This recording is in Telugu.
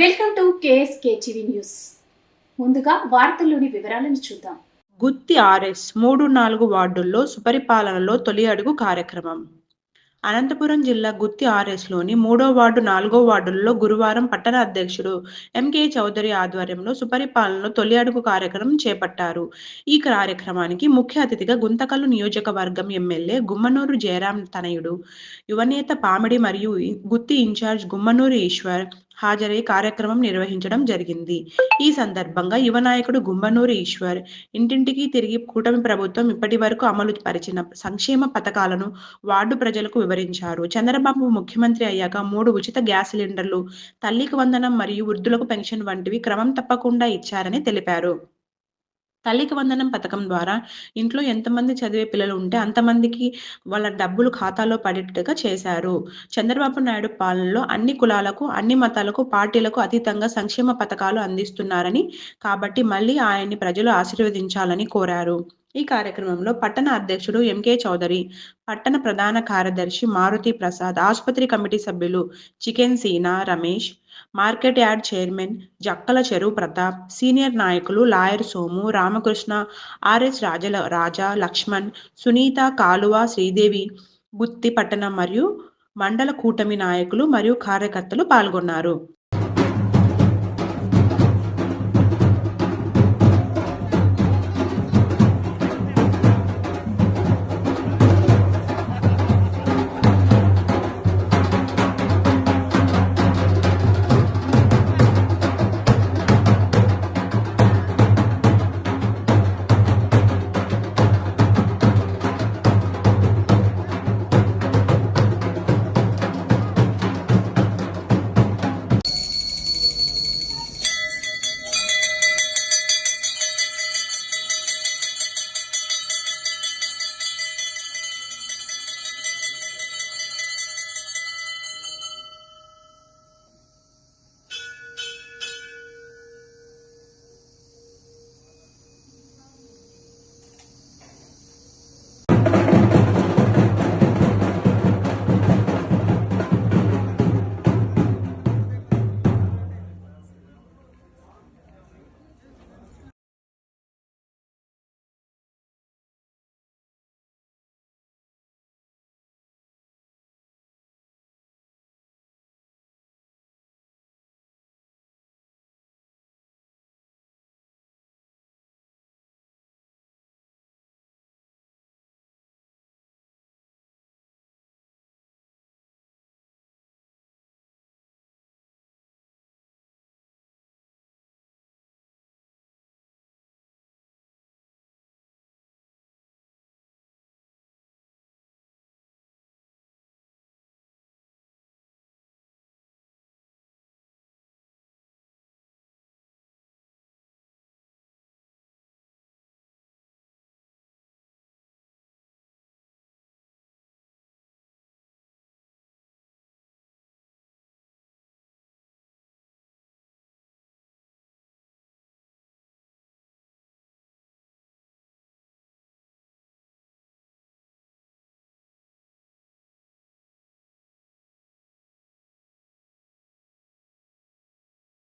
Welcome to KSK TV news. ముందుగా వార్తల్లోని వివరాలను చూద్దాం. గుత్తి ఆర్ఎస్ మూడు నాలుగు వార్డుల్లో సుపరిపాలనలో తొలి అడుగు కార్యక్రమం. అనంతపురం జిల్లా గుత్తి ఆర్ఎస్లోని మూడో వార్డు నాలుగో వార్డుల్లో గురువారం పట్టణ అధ్యక్షుడు ఎంకే చౌదరి ఆధ్వర్యంలో సుపరిపాలనలో తొలి అడుగు కార్యక్రమం చేపట్టారు. ఈ కార్యక్రమానికి ముఖ్య అతిథిగా గుంతకల్లు నియోజకవర్గం ఎమ్మెల్యే గుమ్మనూరు జయరాం తనయుడు యువనేత పామిడి మరియు గుత్తి ఇన్ఛార్జ్ గుమ్మనూరు ఈశ్వర్ హాజరై కార్యక్రమం నిర్వహించడం జరిగింది. ఈ సందర్భంగా యువ నాయకుడు గుంబనూరు ఈశ్వర్ ఇంటింటికి తిరిగి కూటమి ప్రభుత్వం ఇప్పటి వరకు అమలు పరిచిన సంక్షేమ పథకాలను వార్డు ప్రజలకు వివరించారు. చంద్రబాబు ముఖ్యమంత్రి అయ్యాక మూడు ఉచిత గ్యాస్ సిలిండర్లు తల్లికి వందనం మరియు వృద్ధులకు పెన్షన్ వంటివి క్రమం తప్పకుండా ఇచ్చారని తెలిపారు. తల్లికి వందనం పథకం ద్వారా ఇంట్లో ఎంతమంది చదివే పిల్లలు ఉంటే అంతమందికి వాళ్ళ డబ్బులు ఖాతాలో పడేట్టుగా చేశారు. చంద్రబాబు నాయుడు పాలనలో అన్ని కులాలకు అన్ని మతాలకు పార్టీలకు అతీతంగా సంక్షేమ పథకాలు అందిస్తున్నారని కాబట్టి మళ్ళీ ఆయన్ని ప్రజలు ఆశీర్వదించాలని కోరారు. ఈ కార్యక్రమంలో పట్టణ అధ్యక్షుడు ఎంకే చౌదరి పట్టణ ప్రధాన కార్యదర్శి మారుతి ప్రసాద్ ఆసుపత్రి కమిటీ సభ్యులు chicken Seena Ramesh market yard chairman Jakkala Cheruvu Pratap senior నాయకులు లాయర్ సోము రామకృష్ణ ఆర్ఎస్ రాజల రాజా లక్ష్మణ్ సునీత కాలువ శ్రీదేవి గుత్తి పట్టణం మరియు మండల కూటమి నాయకులు మరియు కార్యకర్తలు పాల్గొన్నారు.